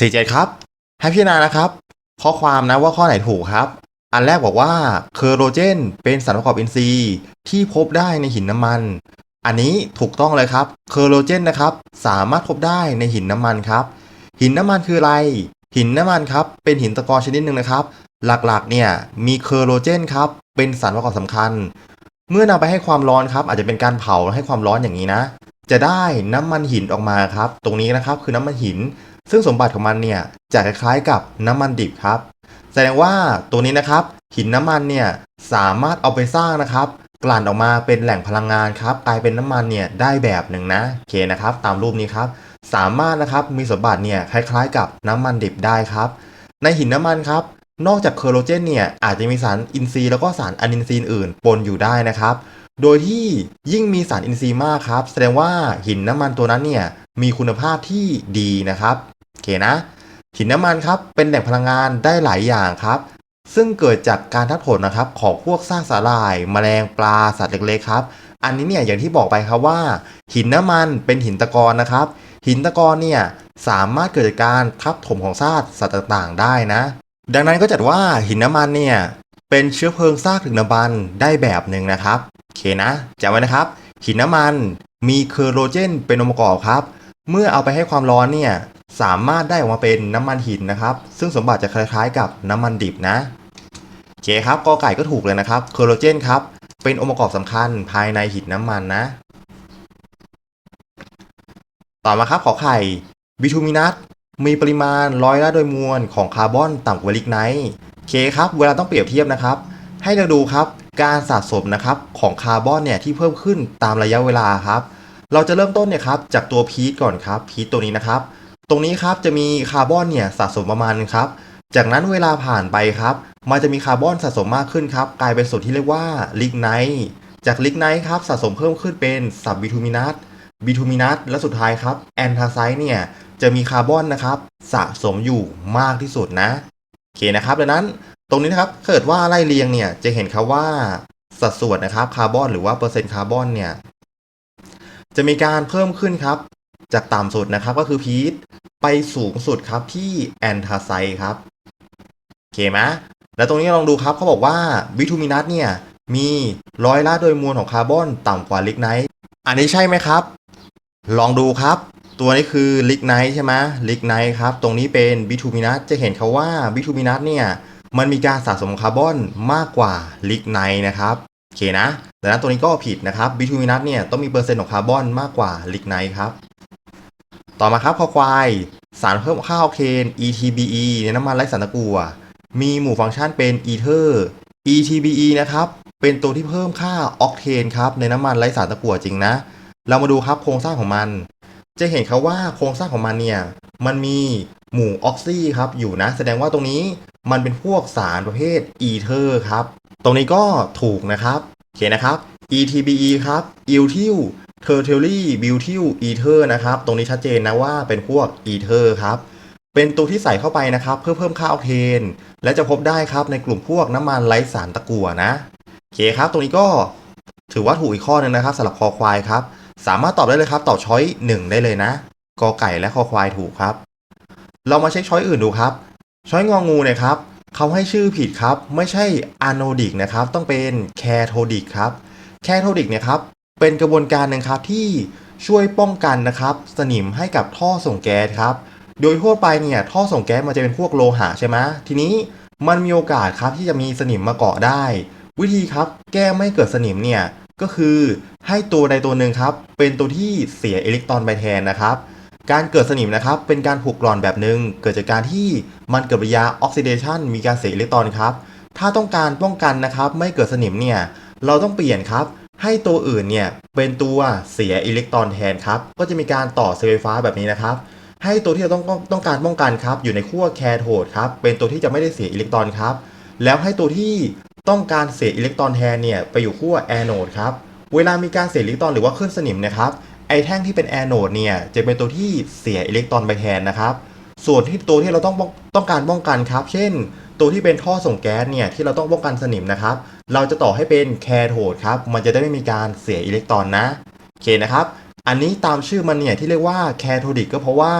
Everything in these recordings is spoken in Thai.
สี่เจ็ดครับ ให้พิจารณานะครับ ข้อความนะว่าข้อไหนถูกครับ อันแรกบอกว่าเคอโรเจนเป็นสารประกอบอินทรีย์ที่พบได้ในหินน้ำมัน อันนี้ถูกต้องเลยครับเคอโรเจนนะครับ สามารถพบได้ในหินน้ำมันครับ หินน้ำมันคืออะไร หินน้ำมันครับ เป็นหินตะกอนชนิดหนึ่งนะครับ หลักๆ เนี่ยมีเคอโรเจนครับ เป็นสารประกอบสำคัญ เมื่อนำไปให้ความร้อนครับ อาจจะเป็นการเผาให้ความร้อนอย่างนี้นะ จะได้น้ำมันหินออกมาครับ ตรงนี้นะครับคือน้ำมันหิน ซึ่งสมบัติของมันเนี่ยจะคล้ายๆกับน้ำมันดิบครับ แสดงว่าตัวนี้นะครับหินน้ำมันเนี่ยสามารถเอาไปสร้างนะครับ กลั่นออกมาเป็นแหล่งพลังงานครับกลายเป็นน้ำมันเนี่ยได้แบบหนึ่งนะโอเคนะครับ ตามรูปนี้ครับ สามารถนะครับมีสมบัติเนี่ยคล้ายๆ กับน้ำมันดิบได้ครับ ในหินน้ำมันครับนอกจากเคอโรเจนเนี่ยอาจจะมีสารอินทรีย์แล้วก็สารอะนินทรีย์อื่นปนอยู่ได้นะครับ โดยที่ยิ่งมีสารอินทรีย์มากครับ แสดงว่าหินน้ำมันตัวนั้นเนี่ยมีคุณภาพที่ดีนะครับ โอเคนะ หินน้ำมันครับเป็นแหล่งพลังงานได้หลายอย่างครับ ซึ่งเกิดจากการทัดผลนะครับของพวกซากสาหร่ายแมลงปลาสัตว์เล็กๆครับ อันนี้เนี่ยอย่างที่บอกไปครับว่า หินน้ำมันเป็นหินตะกอนนะครับ หินตะกอนเนี่ยสามารถเกิดจากการทับถมของซากสัตว์ต่างๆ ได้นะ ดังนั้นก็จัดว่าหินน้ำมันเนี่ยเป็นเชื้อเพลิงซากถึงน้ำมันได้แบบหนึ่งนะครับโอเคนะจำไว้นะครับ หินน้ำมันมีเคอโรเจนเป็นองค์ประกอบครับ เมื่อเอาไปให้ความร้อนเนี่ยสามารถได้ออกมาเป็นน้ำมันหินนะครับ ซึ่งสมบัติจะคล้ายๆ กับน้ำมันดิบนะเคครับกอไก่ก็ถูกเลยนะครับคอโรเจนครับ เป็นองค์ประกอบสำคัญภายในหินน้ำมันนะ ต่อมาครับขอไข่บิทูมินัสมีปริมาณร้อยละโดยมวลของคาร์บอนต่ำกว่าลิกไนท์เคครับ เวลาต้องเปรียบเทียบนะครับ ให้เราดูครับการสะสมนะครับของคาร์บอนเนี่ยที่เพิ่มขึ้นตามระยะเวลาครับ เราจะเริ่มต้นเนี่ยครับจากตัวพีทก่อนครับพีทตัวนี้นะครับ ตรงนี้ครับจะมีคาร์บอนเนี่ยสะสมประมาณนึงครับ จากนั้นเวลาผ่านไปครับ มันจะมีคาร์บอนสะสมมากขึ้นครับ กลายเป็นส่วนที่เรียกว่าลิกไนท์จากลิกไนท์ครับสะสมเพิ่มขึ้นเป็นสับบิทูมินัสบิทูมินัสและสุดท้ายครับแอนทาไซด์เนี่ยจะมีคาร์บอนนะครับสะสมอยู่มากที่สุดนะโอเคนะครับดังนั้นตรงนี้นะครับเกิดว่าไล่เรียงเนี่ยจะเห็นครับว่าสัดส่วนนะครับคาร์บอนหรือว่าเปอร์เซ็นต์คาร์บอนเนี่ย จะมีการเพิ่มขึ้นครับ จากต่ำสุดนะครับก็คือพีทไปสูงสุดครับที่แอนทาไซด์ครับโอเคไหมแล้วตรงนี้ลองดูครับเขาบอกว่าบิทูมินัสเนี่ย มีร้อยละโดยมวลของคาร์บอนต่ำกว่าลิกไนท์อันนี้ใช่ไหมครับ ลองดูครับ ตัวนี้คือลิกไนท์ใช่ไหมลิกไนท์ครับ ตรงนี้เป็นบิทูมินัสจะเห็นเขาว่าบิทูมินัสเนี่ยมันมีการสะสมคาร์บอนมากกว่าลิกไนท์นะครับ โอเคนะดังนั้นตัวนี้ก็ผิดนะครับบิทูมินัสเนี่ยต้องมีเปอร์เซ็นต์ของคาร์บอนมากกว่าลิกไนท์ครับ ต่อมาครับคอควาย สารเพิ่มค่าออกเทน ETBE ในน้ำมันไร้สารตะกั่วมีหมู่ฟังก์ชันเป็นอีเทอร์ ETBE นะครับ เป็นตัวที่เพิ่มค่าออกเทนครับในน้ำมันไร้สารตะกั่วจริงนะ เรามาดูครับโครงสร้างของมัน จะเห็นครับว่าโครงสร้างของมันเนี่ย มันมีหมู่ออกซิครับอยู่นะ แสดงว่าตรงนี้มันเป็นพวกสารประเภทอีเทอร์ครับ ตรงนี้ก็ถูกนะครับ โอเคนะครับ ETBE ครับอิลทิลเทอร์เทลลี่บิวทิลอีเทอร์นะครับ ตรงนี้ชัดเจนนะว่าเป็นพวกอีเทอร์ครับ เป็นตัวที่ใส่เข้าไปนะครับ เพื่อเพิ่มค่าออกเทน และจะพบได้ครับในกลุ่มพวกน้ำมันไร้สารตะกั่วนะโอเคครับ ตรงนี้ก็ถือว่าถูกอีกข้อหนึงนะครับสำหรับคอควายครับ สามารถตอบได้เลยครับ ตอบช้อยหนึ่งได้เลยนะ กอไก่และคอควายถูกครับ เรามาเช็คช้อยอื่นดูครับ ช้อยงองูเนี่ยครับ เขาให้ชื่อผิดครับ ไม่ใช่อะโนดิกนะครับ ต้องเป็นแคโทดิกครับแคโทดิกเนี่ยครับ เป็นกระบวนการหนึ่งครับที่ช่วยป้องกันนะครับ สนิมให้กับท่อส่งแก๊สครับ โดยทั่วไปเนี่ยท่อส่งแก๊สมันจะเป็นพวกโลหะใช่ไหมทีนี้มันมีโอกาสครับที่จะมีสนิมมาเกาะได้ วิธีครับแก้ไม่เกิดสนิมเนี่ยก็คือให้ตัวใดตัวหนึ่งครับ เป็นตัวที่เสียอิเล็กตรอนไปแทนนะครับ การเกิดสนิมนะครับเป็นการผูกร่อนแบบหนึ่งเกิดจากการที่มันเกิดปฏิกิริยาออกซิเดชันมีการเสียอิเล็กตรอนครับถ้าต้องการป้องกันนะครับไม่เกิดสนิมเนี่ยเราต้องเปลี่ยนครับ ให้ตัวอื่นเนี่ยเป็นตัวเสียอิเล็กตรอนแทนครับก็จะมีการต่อเสายไฟฟ้าแบบนี้นะครับ ให้ตัวที่เราต้องต้องการป้องกันครับอยู่ในขั้วแคโทดครับเป็นตัวที่จะไม่ได้เสียอิเล็กตรอนครับแล้วให้ตัวที่ต้องการเสียอิเล็กตรอนแทนเนี่ยไปอยู่ขั้วแอนโนดครับเวลามีการเสียอิเล็กตรอนหรือว่าคลื่นสนิมนะครับ ไอแท่งที่เป็นแอนโนดเนี่ยจะเป็นตัวที่เสียอิเล็กตรอนไปแทนนะครับ ส่วนที่ตัวที่เราต้องป้องต้องการป้องกันครับ เช่น ตัวที่เป็นท่อส่งแก๊สเนี่ยที่เราต้องป้องกันสนิมนะครับ เราจะต่อให้เป็นแคโทดครับ มันจะได้ไม่มีการเสียอิเล็กตรอนนะโอเคนะครับ อันนี้ตามชื่อมันเนี่ยที่เรียกว่าแคโทดิกก็เพราะว่า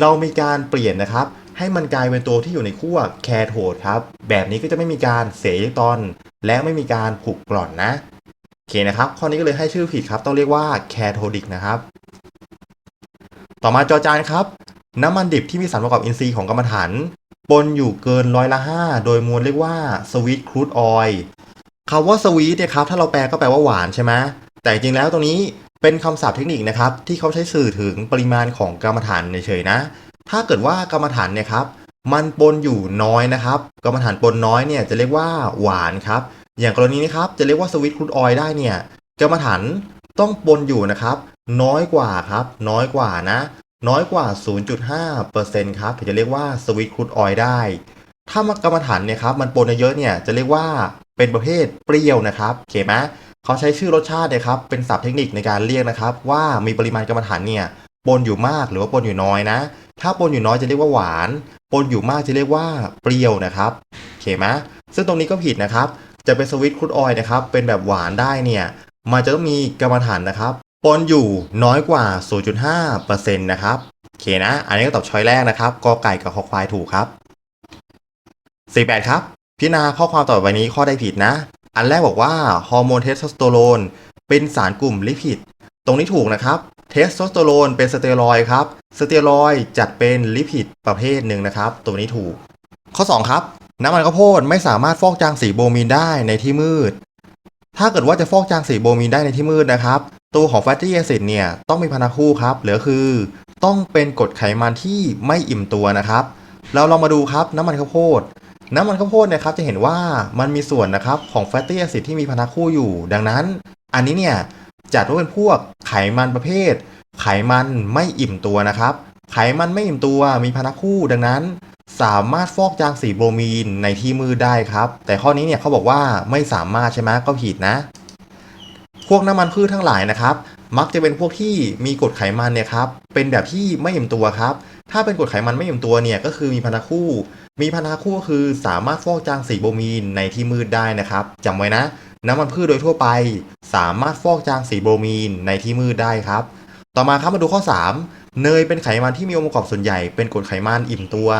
เรามีการเปลี่ยนนะครับให้มันกลายเป็นตัวที่อยู่ในขั้วแคโทดครับ แบบนี้ก็จะไม่มีการเสียอิเล็กตรอน และไม่มีการผุกร่อนนะ โอเคนะครับ ข้อนี้ก็เลยให้ชื่อผิดครับ ต้องเรียกว่าแคโทดิกนะครับ ต่อมาจอจานครับ น้ำมันดิบที่มีสารประกอบอินทรีย์ของกรรมฐานปนอยู่เกินร้อยละ5โดยมวลเรียกว่าสวีทครูดออยคำว่าสวีทเนี่ยครับ ถ้าเราแปลก็แปลว่าหวานใช่ไหมแต่จริงแล้วตรงนี้เป็นคำศัพท์เทคนิคนะครับ ที่เขาใช้สื่อถึงปริมาณของกรรมฐานเฉยๆนะ ถ้าเกิดว่ากรรมฐานเนี่ยครับ มันปนอยู่น้อยนะครับ กรรมฐานปนน้อยเนี่ยจะเรียกว่าหวานครับ อย่างกรณีนี้ครับจะเรียกว่าสวิตครูดออยได้เนี่ยกรรมฐานต้องปนอยู่นะครับ น้อยกว่าครับ น้อยกว่านะ น้อยกว่า 0.5%ครับถึงจะเรียกว่าสวิตครูดออยได้ ถ้ามากรรมฐานเนี่ยครับมันปนเยอะเนี่ยจะเรียกว่าเป็นประเภทเปรี้ยวนะครับโอเคไหมเขาใช้ชื่อรสชาตินี่ยครับเป็นศัพท์เทคนิคในการเรียกนะครับ ว่ามีปริมาณกรรมฐานเนี่ยปนอยู่มากหรือว่าปนอยู่น้อยนะ ถ้าปนอยู่น้อยจะเรียกว่าหวาน ปนอยู่มากจะเรียกว่าเปรี้ยวนะครับโอเคไหมซึ่งตรงนี้ก็ผิดนะครับ จะเป็นสวิตครูดออยนะครับ เป็นแบบหวานได้เนี่ย มันจะต้องมีกรรมฐานนะครับปนอยู่น้อยกว่า 0.5%นะครับโอเคนะ อันนี้ก็ตอบช้อยแรกนะครับกอไก่กับคอควายถูกครับ48ครับ พิจารณาข้อความต่อไปนี้ข้อใดผิดนะ อันแรกบอกว่าฮอร์โมนเทสโทสเตอโรนเป็นสารกลุ่มลิพิด ตรงนี้ถูกนะครับ เทสโทสเตอโรนเป็นสเตียรอยครับ สเตียรอยจัดเป็นลิพิดประเภทหนึ่งนะครับ ตัวนี้ถูก ข้อ 2 ครับ น้ำมันข้าวโพดไม่สามารถฟอกจางสีโบมีนได้ในที่มืด ถ้าเกิดว่าจะฟอกจางสีโบมีนได้ในที่มืดนะครับ ตัวของแฟตตี้แอซิดเนี่ยต้องมีพันธคู่ครับหลือคือ ต้องเป็นกรดไขมันที่ไม่อิ่มตัวนะครับ เราลองมาดูครับน้ำมันข้าวโพดน้ำมันข้าวโพดนี่ยครับจะเห็นว่ามันมีส่วนนะครับของแฟตตี้แอซิดที่มีพันธคู่อยู่ ดังนั้น อันนี้เนี่ยจัดว่าเป็นพวกไขมันประเภท ไขมันไม่อิ่มตัวนะครับ ไขมันไม่อิ่มตัวมีพันธคู่ดังนั้น สามารถฟอกจางสีโบรมีนในที่มืดได้ครับ แต่ข้อนี้เนี่ยเขาบอกว่าไม่สามารถใช่ไหมก็ผิดนะ พวกน้ำมันพืชทั้งหลายนะครับ มักจะเป็นพวกที่มีกรดไขมันเนี่ยครับเป็นแบบที่ไม่อิ่มตัวครับ ถ้าเป็นกรดไขมันไม่อิ่มตัวเนี่ยก็คือมีพันธคู่ มีพันธคู่ก็คือสามารถฟอกจางสีโบรมีนในที่มืดได้นะครับจำไว้นะ น้ำมันพืชโดยทั่วไป สามารถฟอกจางสีโบรมีนในที่มืดได้ครับ ต่อมาครับมาดูข้อ 3 เนยเป็นไขมันที่มีองค์ประกอบส่วนใหญ่เป็นกรดไขมันอิ่มตัว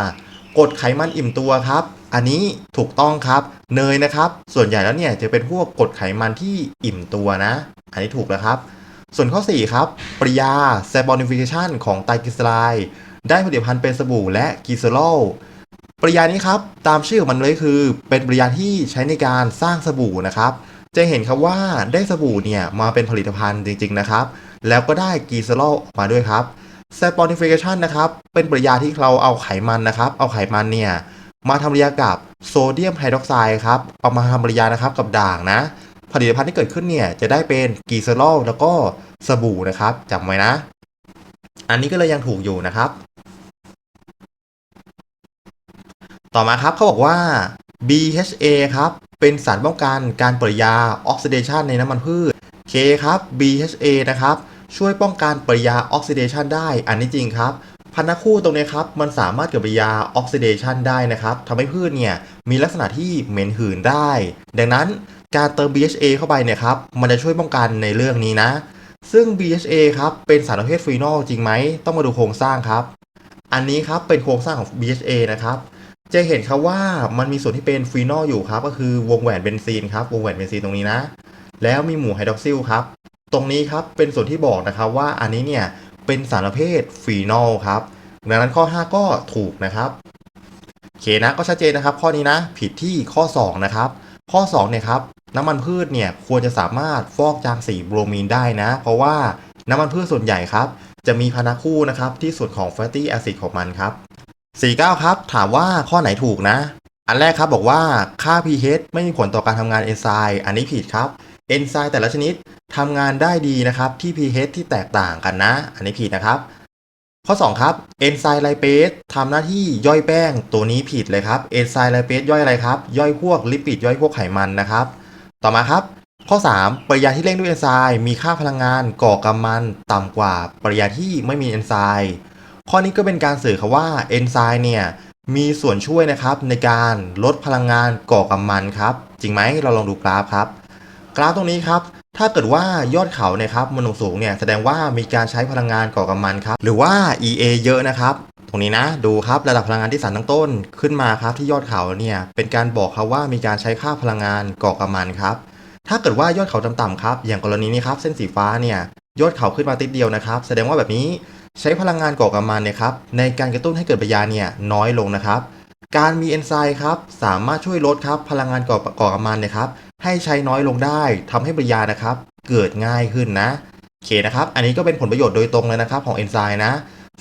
กรดไขมันอิ่มตัวครับ อันนี้ถูกต้องครับ เนยนะครับ ส่วนใหญ่แล้วเนี่ยจะเป็นพวกกรดไขมันที่อิ่มตัวนะ อันนี้ถูกแล้วครับ ส่วนข้อ 4 ครับ ปริยา s a b o n i f i c a t i o n ของไตรกลีเซอไรด์ได้ผลิตภัณฑ์เป็นสบู่และกลีเซอรอลปริยานี้ครับ ตามชื่อของมันเลยคือ เป็นปริยาที่ใช้ในการสร้างสบู่นะครับ จะเห็นครับว่าได้สบู่เนี่ยมาเป็นผลิตภัณฑ์จริง ๆนะครับ แล้วก็ได้กลีเซอรอลมาด้วยครับ s a p o n i f i c a t i o n นะครับ เป็นปริยาที่เราเอาไขมันนะครับ เอาไขมันเนี่ย มาทำปฏิกิริยากับโซเดียมไฮดรอกไซด์ครับ เอามาทำปฏิกิริยานะครับกับด่างนะ ผลิตภัณฑ์ที่เกิดขึ้นเนี่ยจะได้เป็นกีเซอรอลแล้วก็สบู่นะครับจำไว้นะ อันนี้ก็เลยยังถูกอยู่นะครับ ต่อมาครับเขาบอกว่า BHA ครับ เป็นสารป้องกันการปฏิกิริยาออกซิเดชันในน้ำมันพืช K ครับ BHA นะครับ ช่วยป้องกันปฏิกิริยาออกซิเดชันได้ อันนี้จริงครับ พันธคู่ตรงนี้ครับมันสามารถเกิดปฏิกิริยาออกซิเดชันได้นะครับทำให้พืชเนี่ยมีลักษณะที่เหม็นหืนได้ ดังนั้นการเติม BHA เข้าไปเนี่ยครับมันจะช่วยป้องกันในเรื่องนี้นะ ซึ่ง BHA ครับเป็นสารประเภทฟีนอลจริงไหมต้องมาดูโครงสร้างครับ อันนี้ครับเป็นโครงสร้างของ BHA นะครับจะเห็นครับว่ามันมีส่วนที่เป็นฟีนอลอยู่ครับ ก็คือวงแหวนเบนซีนครับ วงแหวนเบนซีนตรงนี้นะ แล้วมีหมู่ไฮดรอกซิลครับ ตรงนี้ครับเป็นส่วนที่บอกนะครับว่าอันนี้เนี่ยเป็นสารประเภทฟีนอลครับดังนั้นข้อ 5 ก็ถูกนะครับโอเคนะก็ชัดเจนนะครับ ข้อนี้นะผิดที่ข้อ 2 นะครับ ข้อ2เนี่ยครับน้ำมันพืชเนี่ยควรจะสามารถฟอกจางสีบรมีนได้นะ เพราะว่าน้ำมันพืชส่วนใหญ่ครับ จะมีพันธคู่นะครับที่ส่วนของแฟตตี้แอซิดของมันครับ 49 ครับ ถามว่าข้อไหนถูกนะ อันแรกครับบอกว่าค่า pH ไม่มีผลต่อการทำงานเอนไซม์อันนี้ผิดครับ เอนไซม์แต่ละชนิดทำงานได้ดีนะครับที่ pH ที่แตกต่างกันนะ อันนี้ผิดนะครับ ข้อ 2 ครับเอนไซม์ไลเปสทำหน้าที่ย่อยแป้งตัวนี้ผิดเลยครับเอนไซม์ไลเปสย่อยอะไรครับ ย่อยพวกลิปิดย่อยพวกไขมันนะครับ ต่อมาครับ ข้อ 3 ปริยาที่เร่งด้วยเอนไซม์มีค่าพลังงานก่อกำมันต่ำกว่าปริยาที่ไม่มีเอนไซม์ข้อนี้ก็เป็นการสื่อครับว่าเอนไซม์เนี่ยมีส่วนช่วยนะครับในการลดพลังงานก่อกำมันครับ จริงไหมเราลองดูกราฟครับ กราฟตรงนี้ครับ ถ้าเกิดว่ายอดเขาเนี่ยครับมันสูงเนี่ยแสดงว่ามีการใช้พลังงานก่อกำมันครับ หรือว่า EA เยอะนะครับ ตรงนี้นะดูครับระดับพลังงานที่สารตั้งต้นขึ้นมาครับที่ยอดเขาเนี่ยเป็นการบอกครับว่ามีการใช้ค่าพลังงานก่อกำมันครับถ้าเกิดว่ายอดเขาต่ำๆครับอย่างกรณีนี้ครับเส้นสีฟ้าเนี่ยยอดเขาขึ้นมาติดเดียวนะครับ แสดงว่าแบบนี้ใช้พลังงานก่อกำมันเนี่ยครับในการกระตุ้นให้เกิดปฏิกิริยาเนี่ยน้อยลงนะครับ การมีเอนไซม์ครับสามารถช่วยลดครับพลังงานก่อก่อกำมันเนี่ยครับ ให้ใช้น้อยลงได้ทำให้ปฏิกิริยานะครับ เกิดง่ายขึ้นนะโอเคนะครับ อันนี้ก็เป็นผลประโยชน์โดยตรงเลยนะครับ ของเอนไซม์นะ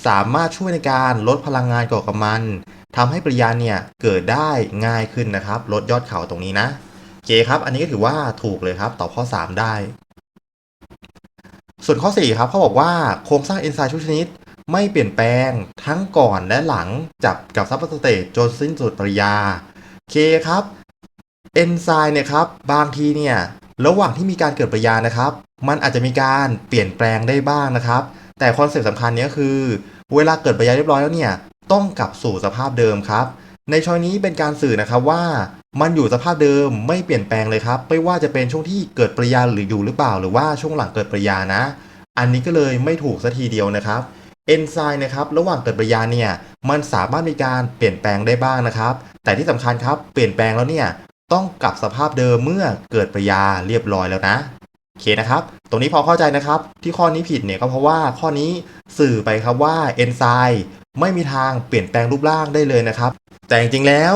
สามารถช่วยในการลดพลังงานก่อกำมันทำให้ปริยาเนี่ยเกิดได้ง่ายขึ้นนะครับ ลดยอดเขาตรงนี้นะโอเคครับ อันนี้ก็ถือว่าถูกเลยครับตอบข้อ 3 ได้ ส่วนข้อ4ครับเขาบอกว่าโครงสร้างเอนไซม์ทุกชนิดไม่เปลี่ยนแปลงทั้งก่อนและหลังจับกับซับสเตตจนสิ้นสุดปริยาโอเคครับ เอนไซม์เนี่ยครับบางทีเนี่ยระหว่างที่มีการเกิดปฏิกิริยานะครับ มันอาจจะมีการเปลี่ยนแปลงได้บ้างนะครับ แต่คอนเซ็ปต์สำคัญเนี้ยคือ เวลาเกิดปฏิกิริยาเรียบร้อยแล้วเนี่ยต้องกลับสู่สภาพเดิมครับในช้อยนี้เป็นการสื่อนะครับว่ามันอยู่สภาพเดิมไม่เปลี่ยนแปลงเลยครับ ไม่ว่าจะเป็นช่วงที่เกิดปฏิกิริยาหรืออยู่หรือเปล่า หรือว่าช่วงหลังเกิดปฏิกิริยานะ อันนี้ก็เลยไม่ถูกสัทีเดียวนะครับเอนไซม์นะครับระหว่างเกิดปฏิกิริยาเนี่ยมันสามารถมีการเปลี่ยนแปลงได้บ้างนะครับ แต่ที่สำคัญครับเปลี่ยนแปลงแล้วเนี่ย ต้องกลับสภาพเดิมเมื่อเกิดปฏิกิริยาเรียบร้อยแล้วนะโอเคนะครับ ตรงนี้พอเข้าใจนะครับ ที่ข้อนี้ผิดเนี่ยก็เพราะว่าข้อนี้สื่อไปครับว่าเอนไซม์ไม่มีทางเปลี่ยนแปลงรูปร่างได้เลยนะครับ แต่จริงๆแล้ว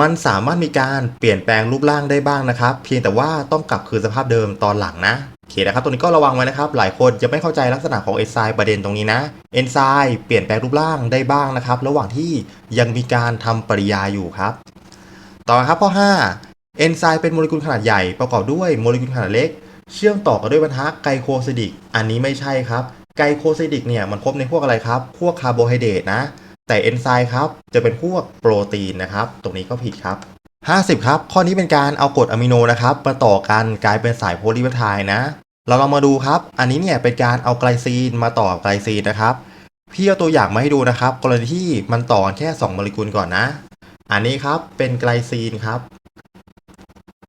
มันสามารถมีการเปลี่ยนแปลงรูปร่างได้บ้างนะครับ เพียงแต่ว่าต้องกลับคืนสภาพเดิมตอนหลังนะโอเคนะครับ ตรงนี้ก็ระวังไว้นะครับ หลายคนจะไม่เข้าใจลักษณะของเอนไซม์ประเด็นตรงนี้นะเอนไซม์เปลี่ยนแปลงรูปร่างได้บ้างนะครับ ระหว่างที่ยังมีการทำปริยาอยู่ครับ ต่อครับข้อ 5 อนไซม์เป็นโมเลกุลขนาดใหญ่ประกอบด้วยโมเลกุลขนาดเล็ก เชื่อมต่อกันด้วยบรรทัดไกลโคซิดิก อันนี้ไม่ใช่ครับ ไกลโคซิดิกเนี่ยมันพบในพวกอะไรครับ พวกคาร์โบไฮเดรตนะ แต่เอนไซม์ครับจะเป็นพวกโปรตีนนะครับ ตรงนี้ก็ผิดครับ 50 ครับ ข้อนี้เป็นการเอากรดอะมิโนนะครับมาต่อกันกลายเป็นสายโพลีเปไทด์นะ เราลองมาดูครับ อันนี้เนี่ยเป็นการเอาไกลซีนมาต่อกับไกลซีนนะครับ พี่เอาตัวอย่างมาให้ดูนะครับ กรณีที่มันต่อกันแค่ 2 โมเลกุลก่อนนะ อันนี้ครับเป็นไกลซีนครับ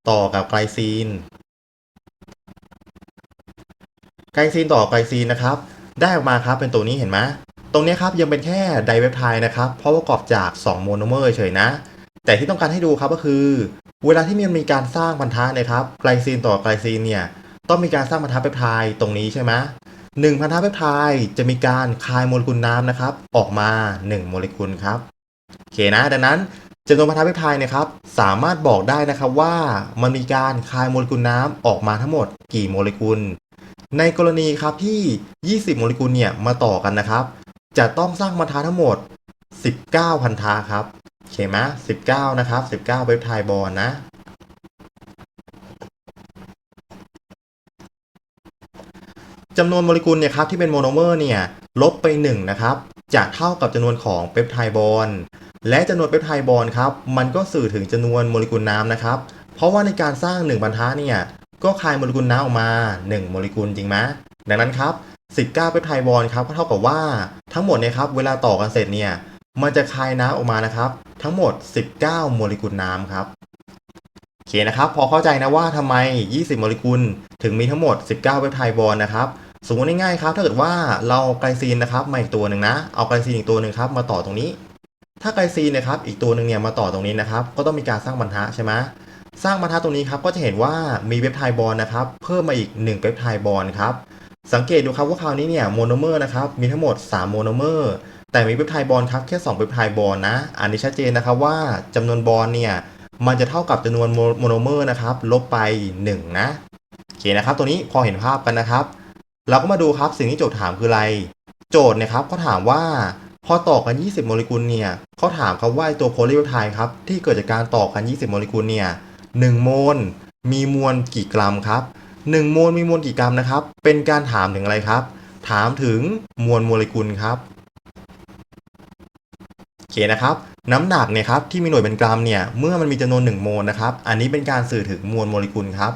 ต่อกับไกลซีน ไกลซีนต่อไกลซีนนะครับ ได้ออกมาครับเป็นตัวนี้เห็นไหมตรงนี้ครับยังเป็นแค่ไดเวปไทด์นะครับ เพราะประกอบจาก 2 โมโนเมอร์เฉยนะ แต่ที่ต้องการให้ดูครับก็คือ เวลาที่มันมีการสร้างพันธะนะครับไกลซีนต่อไกลซีนเนี่ยต้องมีการสร้างพันธะเปปไทด์ตรงนี้ใช่ไหมหนึ่งพันธะเปปไทด์จะมีการคายโมเลกุลน้ำนะครับ ออกมา 1 โมเลกุลครับโอเคนะ ดังนั้น จำนวนพันธะเปปไทด์นะครับสามารถบอกได้นะครับว่ามันมีการคายโมเลกุลน้ำออกมาทั้งหมดกี่โมเลกุล ในกรณีครับที่ 20 โมเลกุลเนี่ยมาต่อกันนะครับ จะต้องสร้างพันธะทั้งหมด 19 พันธะครับเคไหม19 นะครับ 19เว็บไทยบอลนะจำนวนโมเลกุลเนี่ยครับที่เป็นโมโนเมอร์เนี่ยลบไป1นะครับ จะเท่ากับจำนวนของเปปไทด์บอลและจำนวนเปปไทด์บอลครับมันก็สื่อถึงจำนวนโมเลกุลน้ำนะครับ เพราะว่าในการสร้าง1พันธะเนี่ยก็คายโมเลกุลน้ำออกมา 1 โมเลกุลจริงไหมดังนั้นครับ19เปปไทด์บอลครับก็เท่ากับว่าทั้งหมดเนี่ยครับเวลาต่อกันเสร็จเนี่ยมันจะคายน้ำออกมานะครับ ทั้งหมด 19 โมเลกุลน้ำครับโอเคนะครับ พอเข้าใจนะว่าทำไม 20 โมเลกุลถึงมีทั้งหมด 19 เปปไทด์บอลนะครับ สมมติง่ายๆครับ ถ้าเกิดว่าเราไกลซีนนะครับมาอีกตัวหนึ่งนะ เอาไกลซีนอีกตัวหนึ่งครับมาต่อตรงนี้ ถ้าไกลซีนนะครับอีกตัวหนึ่งเนี่ยมาต่อตรงนี้นะครับก็ต้องมีการสร้างบรรทัดใช่ไหมสร้างบรรทัดตรงนี้ครับก็จะเห็นว่ามีเปปไทบอลนะครับเพิ่มมาอีก1เปปไทบอลครับสังเกตดูครับว่าคราวนี้เนี่ยโมโนเมอร์นะครับมีทั้งหมด 3 โมโนเมอร์ แต่มีเปปไทบอลครับแค่ 2เปปไทบอลนะ อันนี้ชัดเจนนะครับว่าจำนวนบอลเนี่ยมันจะเท่ากับจำนวนโมโนเมอร์นะครับลบไป 1 นะโอเคนะครับตัวนี้พอเห็นภาพกันนะครับ เราก็มาดูครับสิ่งที่โจทย์ถามคืออะไร โจทย์เนี่ยครับเขาถามว่าพอต่อกัน 20 โมเลกุลเนี่ยเขาถามครับว่าตัวโพลีเปปไทด์ครับที่เกิดจากการต่อกัน 20 โมเลกุลเนี่ย1โมลมีมวลกี่กรัมครับ1โมลมีมวลกี่กรัมนะครับ เป็นการถามถึงอะไรครับ ถามถึงมวลโมเลกุลครับโอเคนะครับน้ำหนักเนี่ยครับที่มีหน่วยเป็นกรัมเนี่ยเมื่อมันมีจำนวน1โมลนะครับอันนี้เป็นการสื่อถึงมวลโมเลกุลครับ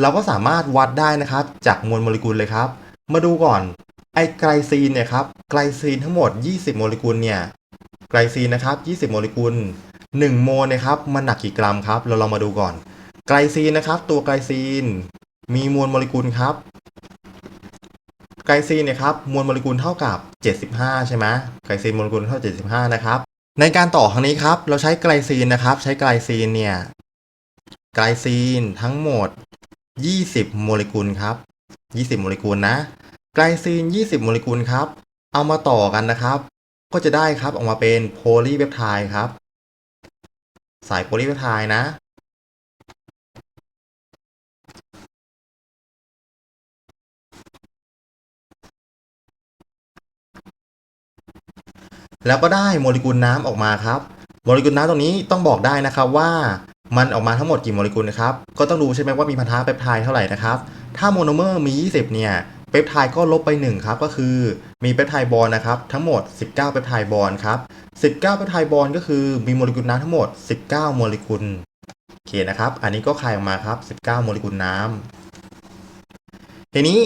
เราก็สามารถวัดได้นะครับจากมวลโมเลกุลเลยครับ มาดูก่อนไอไกลซีนเนี่ยครับไกลซีนทั้งหมด 20 โมเลกุลเนี่ยไกลซีนนะครับ 20 โมเลกุล 1 โมลนะครับมันหนักกี่กรัมครับ เราลองมาดูก่อน ไกลซีนนะครับ ตัวไกลซีน มีมวลโมเลกุลครับไกไกลซีนเนี่ยครับมวลโมเลกุลเท่ากับ 75 ใช่ไหมไกลซีนโมเลกุลเท่า 75 นะครับ ในการต่อครั้งนี้ครับ เราใช้ไกลซีนนะครับ ใช้ไกลซีนเนี่ยไกลซีนทั้งหมด 20 โมเลกุลครับ 20 โมเลกุลนะ ไกลซีน 20 โมเลกุลครับ เอามาต่อกันนะครับ ก็จะได้ครับออกมาเป็นโพลีเปปไทด์ครับ สายโพลีเปปไทด์นะแล้วก็ได้โมเลกุลน้ำออกมาครับ โมเลกุลน้ำตรงนี้ต้องบอกได้นะครับว่ามันออกมาทั้งหมดกี่โมเลกุลนะครับ ก็ต้องดูใช่ไหมว่ามีพันธะเปปไทด์เท่าไหร่นะครับ ถ้าโมโนเมอร์มี 20 เนี่ยเปปไทด์ก็ลบไป1ครับก็คือมีเปปไทด์บอลนะครับทั้งหมด 19 เปปไทด์บอลครับ 19 เปปไทด์บอลก็คือมีโมเลกุลน้ำทั้งหมด 19 โมเลกุลโอเคนะครับ อันนี้ก็คายออกมาครับ 19 โมเลกุลน้ำทีนี้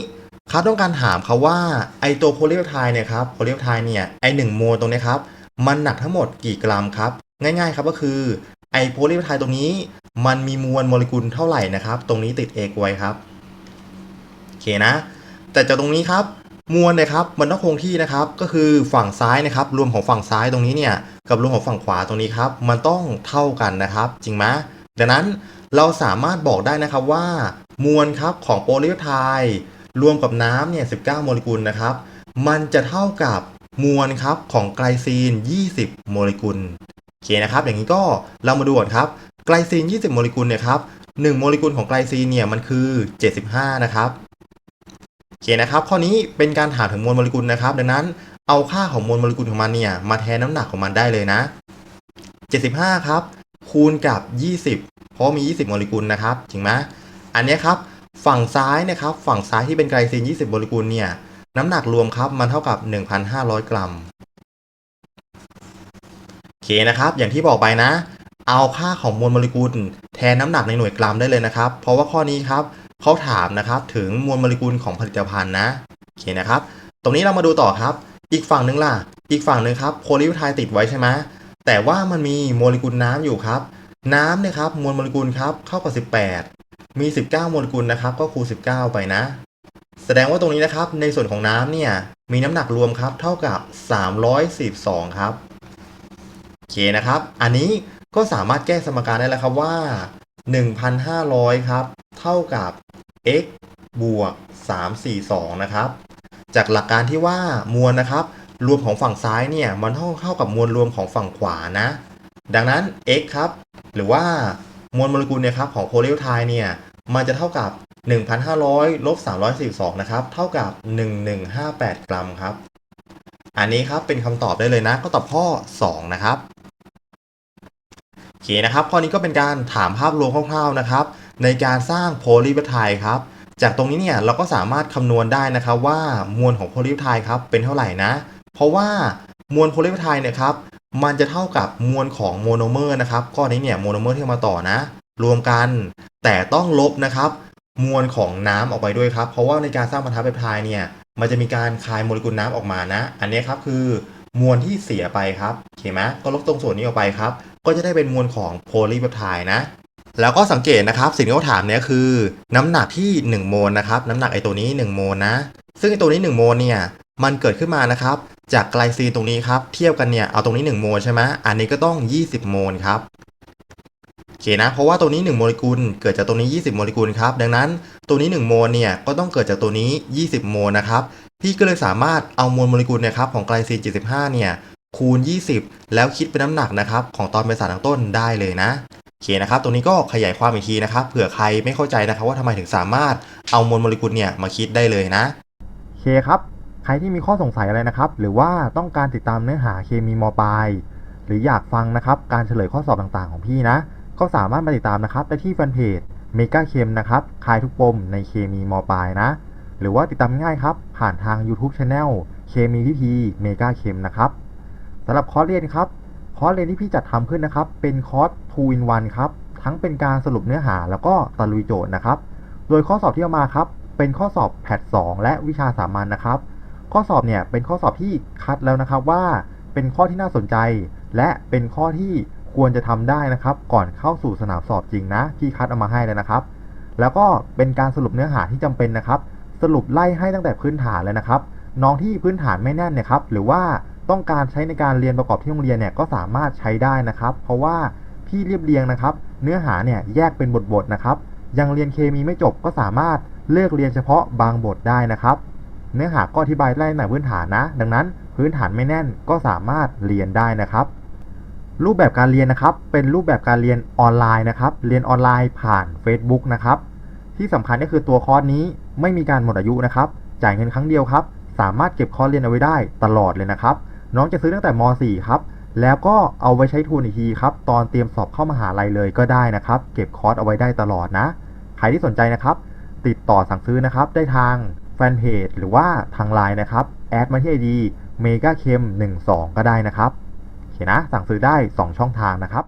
เขาต้องการถามเขาว่าไอตัวโพลีเปปไทด์เนี่ยครับโพลีเปปไทด์เนี่ยไอหนึ่งโมลตรงนี้ครับมันหนักทั้งหมดกี่กรัมครับ ง่ายๆครับก็คือไอโพลีเปปไทด์ตรงนี้ มันมีมวลโมเลกุลเท่าไหร่นะครับ ตรงนี้ติดเอกไว้ครับ เคนะ แต่จากตรงนี้ครับมวลเนี่ยครับมันต้องคงที่นะครับก็คือฝั่งซ้ายนะครับ รวมของฝั่งซ้ายตรงนี้เนี่ยกับรวมของฝั่งขวาตรงนี้ครับ มันต้องเท่ากันนะครับ จริงไหมดังนั้นเราสามารถบอกได้นะครับว่ามวลครับของโพลีเปปไทด์รวมกับน้ำเนี่ย19 โมเลกุลนะครับ มันจะเท่ากับมวลครับของไกลซีน 20 โมเลกุลโอเคนะครับ อย่างนี้ก็เรามาดูก่อนครับไกลซีน 20 โมเลกุลเนี่ยครับ1โมเลกุลของไกลซีนเนี่ยมันคือ 75 นะครับ เคนะครับ ข้อนี้เป็นการถาถึงมวลโมเลกุลนะครับ ดังนั้นเอาค่าของมวลโมเลกุลของมันเนี่ยมาแทนน้ำหนักของมันได้เลยนะ 75 ครับ คูณกับ 20 เพราะมี 20 โมเลกุลนะครับจริงไหมอันนี้ครับฝั่งซ้ายนะครับ ฝั่งซ้ายที่เป็นไกลซีน 20 โมเลกุลเนี่ยน้ำหนักรวมครับมันเท่ากับ 1,500 กรัมโอเคนะครับ อย่างที่บอกไปนะ เอาค่าของมวลโมเลกุลแทนน้ำหนักในหน่วยกรัมได้เลยนะครับ เพราะว่าข้อนี้ครับ เขาถามนะครับถึงมวลโมเลกุลของผลิตภัณฑ์นะโอเคนะครับ ตรงนี้เรามาดูต่อครับ อีกฝั่งหนึ่งล่ะ อีกฝั่งหนึ่งครับโพลีเปปไทด์ติดไว้ใช่ไหมแต่ว่ามันมีโมเลกุลน้ำอยู่ครับ น้ำเนี่ยครับมวลโมเลกุลครับเข้ากับ 18 มี 19 โมเลกุลนะครับ ก็คูณ 19 ไปนะ แสดงว่าตรงนี้นะครับ ในส่วนของน้ำเนี่ยมีน้ำหนักรวมครับเท่ากับ 342 ครับโอเคนะครับ อันนี้ก็สามารถแก้สมการได้แล้วครับว่า 1,500 ครับ เท่ากับ x บวก 342 นะครับ จากหลักการที่ว่ามวลนะครับ รวมของฝั่งซ้ายเนี่ยมันเท่าเท่ากับมวลรวมของฝั่งขวานะ ดังนั้น x ครับ หรือว่ามวลโมเลกุลเนี่ยครับของโพลีเปปไทด์เนี่ยมันจะเท่ากับ 1,500ลบ342 นะครับ เท่ากับ 1158 กรัมครับ อันนี้ครับเป็นคำตอบได้เลยนะ ก็ตอบข้อ 2 นะครับ เคนะครับข้อนี้ก็เป็นการถามภาพรวมคร่าวๆนะครับ ในการสร้างโพลีเปไทด์ครับ จากตรงนี้เนี่ยเราก็สามารถคำนวณได้นะครับว่ามวลของโพลีเปไทด์ครับเป็นเท่าไหร่นะ เพราะว่ามวลโพลีเปไทด์เนี่ยครับมันจะเท่ากับมวลของโมโนเมอร์นะครับข้อนี้เนี่ยโมโนเมอร์ที่มาต่อนะ รวมกันแต่ต้องลบนะครับ มวลของน้ำออกไปด้วยครับ เพราะว่าในการสร้างพันธะเปปไทด์เนี่ยมันจะมีการคายโมเลกุลน้ำออกมานะ อันนี้ครับคือมวลที่เสียไปครับโอเคไหมก็ลบตรงส่วนนี้ออกไปครับ ก็จะได้เป็นมวลของโพลีเปปไทด์นะ แล้วก็สังเกตนะครับ สิ่งที่เขาถามเนี่ยคือ น้ำหนักที่ 1 โมลนะครับ น้ำหนักไอตัวนี้ 1 โมลนะ ซึ่งไอตัวนี้ 1 โมลเนี่ย มันเกิดขึ้นมานะครับ จากไกลซีนตรงนี้ครับ เทียบกันเนี่ย เอาตรงนี้ 1 โมลใช่ไหมอันนี้ก็ต้อง 20 โมลครับโอเคนะ เพราะว่าตัวนี้ 1 โมเลกุลเกิดจากตัวนี้ 20 โมเลกุลครับ ดังนั้นตัวนี้ 1 โมลเนี่ย ก็ต้องเกิดจากตัวนี้ 20 โมลนะครับ พี่ก็เลยสามารถเอามวลโมเลกุลเนี่ยครับของไกลซีน75เนี่ย คูณ 20 แล้วคิดเป็นน้ำหนักนะครับของตอนเป็นสารตั้งต้นได้เลยนะโอเคนะครับตรงนี้ก็ขยายความอีกทีนะครับเผื่อใครไม่เข้าใจนะครับว่าทำไมถึงสามารถเอามวลโมเลกุลเนี่ยมาคิดได้เลยนะโอเคครับ ใครที่มีข้อสงสัยอะไรนะครับ หรือว่าต้องการติดตามเนื้อหาเคมีมปลายหรืออยากฟังนะครับการเฉลยข้อสอบต่างๆของพี่นะ ก็สามารถมาติดตามนะครับได้ที่แฟนเพจเมกาเคมนะครับคลายทุกปมในเคมีมปลายนะ หรือว่าติดตามง่ายครับ ผ่านทาง YouTube Channel เคมีพิธีเมกาเคมนะครับ สำหรับคอร์สเรียนครับ คอร์สเรียนที่พี่จัดทำขึ้นนะครับ เป็นคอร์ส2 in 1ครับ ทั้งเป็นการสรุปเนื้อหาแล้วก็ตะลุยโจทย์นะครับ โดยข้อสอบที่เอามาครับ เป็นข้อสอบแพท2และวิชาสามัญนะครับ ข้อสอบเนี่ยเป็นข้อสอบที่คัดแล้วนะครับว่าเป็นข้อที่น่าสนใจ และเป็นข้อที่ควรจะทำได้นะครับ ก่อนเข้าสู่สนามสอบจริงนะ ที่คัดเอามาให้แล้วนะครับ แล้วก็เป็นการสรุปเนื้อหาที่จำเป็นนะครับ สรุปไล่ให้ตั้งแต่พื้นฐานเลยนะครับ น้องที่พื้นฐานไม่แน่นเนี่ยครับ หรือว่า ต้องการใช้ในการเรียนประกอบที่โรงเรียนเนี่ยก็สามารถใช้ได้นะครับ เพราะว่าพี่เรียบเรียงนะครับ เนื้อหาเนี่ยแยกเป็นบทๆนะครับ ยังเรียนเคมีไม่จบก็สามารถเลือกเรียนเฉพาะบางบทได้นะครับ เนื้อหาก็อธิบายไล่ตั้งแต่พื้นฐานนะ ดังนั้นพื้นฐานไม่แน่นก็สามารถเรียนได้นะครับ รูปแบบการเรียนนะครับ เป็นรูปแบบการเรียนออนไลน์นะครับ เรียนออนไลน์ผ่าน Facebook นะครับ ที่สำคัญก็คือตัวคอร์สนี้ไม่มีการหมดอายุนะครับ จ่ายเงินครั้งเดียวครับ สามารถเก็บคอร์สเรียนเอาไว้ได้ตลอดเลยนะครับ น้องจะซื้อตั้งแต่ม .4 ครับ แล้วก็เอาไว้ใช้ทุนอีกทีครับ ตอนเตรียมสอบเข้ามหาลัยเลยก็ได้นะครับ เก็บคอร์สเอาไว้ได้ตลอดนะ ใครที่สนใจนะครับ ติดต่อสั่งซื้อนะครับ ได้ทางแฟนเพจหรือว่าทางไลน์นะครับแอดมาที่ไอดีเมกาเคม12ก็ได้นะครับโอเคนะ สั่งซื้อได้ 2 ช่องทางนะครับ